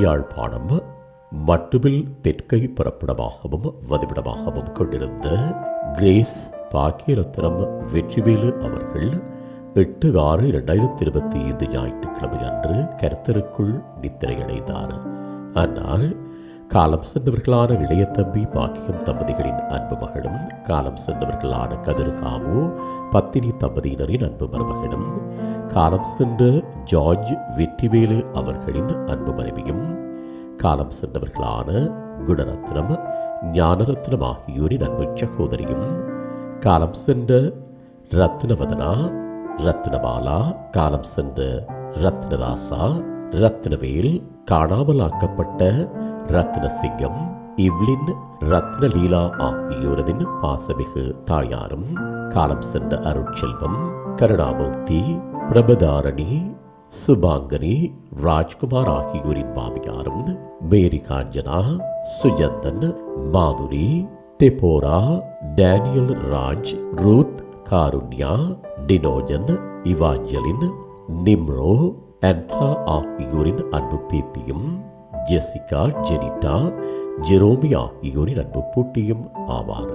யாழ்ப்பாணம் மட்டுமில் தெற்கை பிறப்பிடமாகவும் வதிவிடமாகவும் கொண்டிருந்த கிரேஸ் பாக்கியரத்னம் வெற்றிவேலு அவர்கள் எட்டு ஆறு இரண்டாயிரத்தி இருபத்தி ஐந்து ஞாயிற்றுக்கிழமை அன்று கருத்தருக்குள் நித்திரையடைந்தார். ஆனால் காலம் சென்றவர்களான இளையத்தம்பி பாக்கியம் தம்பதிகளின் அன்பு மகளும் காலம் சென்றவர்களான கதிர்காமு பத்தினி தம்பதியினரின் அன்பு மருமகனும் காலம் சென்ற ஜார்ஜ் வெற்றிவேலு அவர்களின் அன்பு மனைவியும் காலம் சென்றவர்களான குணரத்னம் ஞானரத்னம் ஆகியோரின் அன்பு சகோதரியும் காலம் சென்ற ரத்னவதனா ரத்னபாலா காலம் சென்ற ரத்னராசா ரத்னவேல் காணாமலாக்கப்பட்ட ரத்னசிங்கம் இவ்லின் ரத்னலீலா ஆகியோரதின் பாசமிகு தாயாரும் காலம் சென்ற அருட்செல்வம் கருணாமூர்த்தி பிரபதாரணி சுபாங்கனி ராஜ்குமார் ஆகியோரின் மாமியாரும் Mary Kanchana Sujanthan Madhuri Deborah Daniel Raj Ruth Karunya Dinojan Evangeline நிம்ரோ ஆண்ட்ரா ஆகியோரின் அன்பு பேத்தியும் ஜெசிகா ஜெனிட்டா ஜெரோமி ஆகியோரின் அன்பு பூட்டியும் ஆவார்.